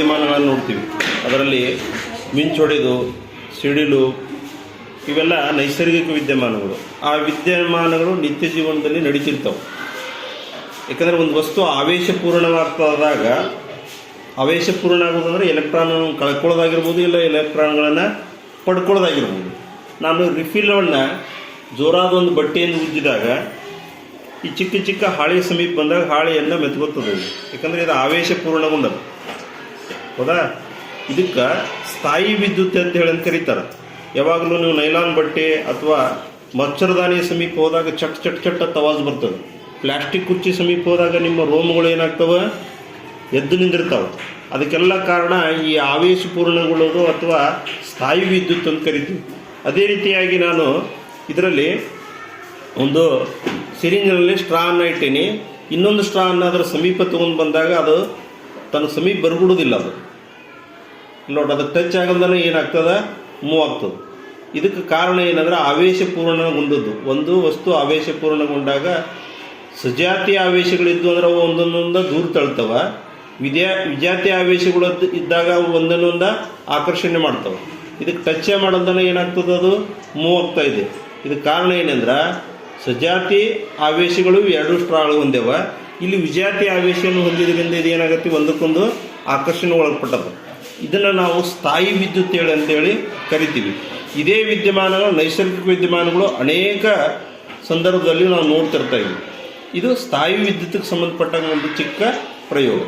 ವಿದ್ಯಮಾನಗಳನ್ನು ನೋಡ್ತೀವಿ. ಅದರಲ್ಲಿ ಮಿಂಚೊಡೆದು ಸಿಡಿಲು, ಇವೆಲ್ಲ ನೈಸರ್ಗಿಕ ವಿದ್ಯಮಾನಗಳು. ಆ ವಿದ್ಯಮಾನಗಳು ನಿತ್ಯ ಜೀವನದಲ್ಲಿ ನಡೀತಿರ್ತವೆ. ಯಾಕಂದರೆ ಒಂದು ವಸ್ತು ಆವೇಶಪೂರ್ಣವಾಗ್ತದಾಗ ಆವೇಶಪೂರ್ಣ ಆಗೋದಂದ್ರೆ ಎಲೆಕ್ಟ್ರಾನ್ ಕಳ್ಕೊಳ್ಳೋದಾಗಿರ್ಬೋದು ಇಲ್ಲ ಎಲೆಕ್ಟ್ರಾನ್ಗಳನ್ನು ಪಡ್ಕೊಳ್ಳೋದಾಗಿರ್ಬೋದು. ನಾನು ರಿಫಿಲ್ಗಳನ್ನು ಜೋರಾದ ಒಂದು ಬಟ್ಟೆಯನ್ನು ಉಜ್ಜಿದಾಗ, ಈ ಚಿಕ್ಕ ಚಿಕ್ಕ ಹಾಳೆ ಸಮೀಪ ಬಂದಾಗ ಹಾಳೆಯನ್ನು ಮೆತ್ಕೊತದೆ ಯಾಕಂದರೆ ಇದು ಆವೇಶಪೂರ್ಣಗೊಂಡದು ಹೌದಾ? ಇದಕ್ಕೆ ಸ್ಥಾಯಿ ವಿದ್ಯುತ್ ಅಂತ ಹೇಳಿ ಕರೀತಾರೆ. ಯಾವಾಗಲೂ ನೀವು ನೈಲಾನ್ ಬಟ್ಟೆ ಅಥವಾ ಮಚ್ಚರದಾನಿ ಸಮೀಪ ಹೋದಾಗ ಚಟ್ ಚಟ್ ಚಟ್ ಅಂತ ಆವಾಜ್ ಬರ್ತದೆ. ಪ್ಲಾಸ್ಟಿಕ್ ಕುರ್ಚಿ ಸಮೀಪ ಹೋದಾಗ ನಿಮ್ಮ ರೋಮಗಳು ಏನಾಗ್ತವೆ? ಎದ್ದು ನಿಂದಿರ್ತಾವೆ. ಅದಕ್ಕೆಲ್ಲ ಕಾರಣ ಈ ಆವೇಶಪೂರ್ಣಗೊಳ್ಳೋದು ಅಥವಾ ಸ್ಥಾಯಿ ವಿದ್ಯುತ್ ಅಂತ ಕರಿತೀವಿ. ಅದೇ ರೀತಿಯಾಗಿ ನಾನು ಇದರಲ್ಲಿ ಒಂದು ಸಿರಿಂಜ್ನಲ್ಲಿ ಸ್ಟ್ರಾನ್ನ ಇಟ್ಟೀನಿ. ಇನ್ನೊಂದು ಸ್ಟ್ರಾನ್ನ ಅದರ ಸಮೀಪ ತೊಗೊಂಡು ಬಂದಾಗ ಅದು ತನ್ನ ಸಮೀಪ ಬರ್ಬಿಡೋದಿಲ್ಲ ಅದು. ನೋಡಿ, ಅದು ಟಚ್ ಆಗಲ್ದನೆ ಏನಾಗ್ತದೆ? ಮೂವ್ ಆಗ್ತದೆ. ಇದಕ್ಕೆ ಕಾರಣ ಏನಂದ್ರೆ ಆವೇಶಪೂರ್ಣಗೊಂಡದ್ದು ಒಂದು ವಸ್ತು ಆವೇಶಪೂರ್ಣಗೊಂಡಾಗ ಸಜಾತಿ ಆವೇಶಗಳಿದ್ದು ಅಂದ್ರೆ ಅವು ಒಂದೊಂದೊಂದ ದೂರ ತಳ್ತವ. ವಿದ್ಯಾ, ವಿಜಾತಿ ಆವೇಶಗಳು ಇದ್ದಾಗ ಅವು ಒಂದನ್ನೊಂದ ಆಕರ್ಷಣೆ ಮಾಡ್ತವೆ. ಇದಕ್ಕೆ ಟಚ್ ಮಾಡೋದನ್ನ ಏನಾಗ್ತದೆ ಅದು? ಮೂವ್ ಆಗ್ತಾ ಇದೆ. ಇದಕ್ಕೆ ಕಾರಣ ಏನಂದ್ರೆ ಸಜಾತಿ ಆವೇಶಗಳು ಎರಡು ಸ್ಟ್ರಾಗಳು ಹೊಂದ್ಯವ. ಇಲ್ಲಿ ವಿಜಾತಿ ಆವೇಶವನ್ನು ಹೊಂದಿದ್ರಿಂದ ಇದು ಏನಾಗತ್ತೆ ಒಂದಕ್ಕೊಂದು ಆಕರ್ಷಣೆ ಒಳಪಟ್ಟದ್ದು. ಇದನ್ನು ನಾವು ಸ್ಥಾಯಿ ವಿದ್ಯುತ್ ಹೇಳಿ ಅಂತೇಳಿ ಕರಿತೀವಿ. ಇದೇ ವಿದ್ಯಮಾನಗಳು, ನೈಸರ್ಗಿಕ ವಿದ್ಯಮಾನಗಳು ಅನೇಕ ಸಂದರ್ಭದಲ್ಲಿ ನಾವು ನೋಡ್ತಿರ್ತಾ ಇದ್ದೀವಿ. ಇದು ಸ್ಥಾಯಿ ವಿದ್ಯುತ್ಗೆ ಸಂಬಂಧಪಟ್ಟ ಒಂದು ಚಿಕ್ಕ ಪ್ರಯೋಗ.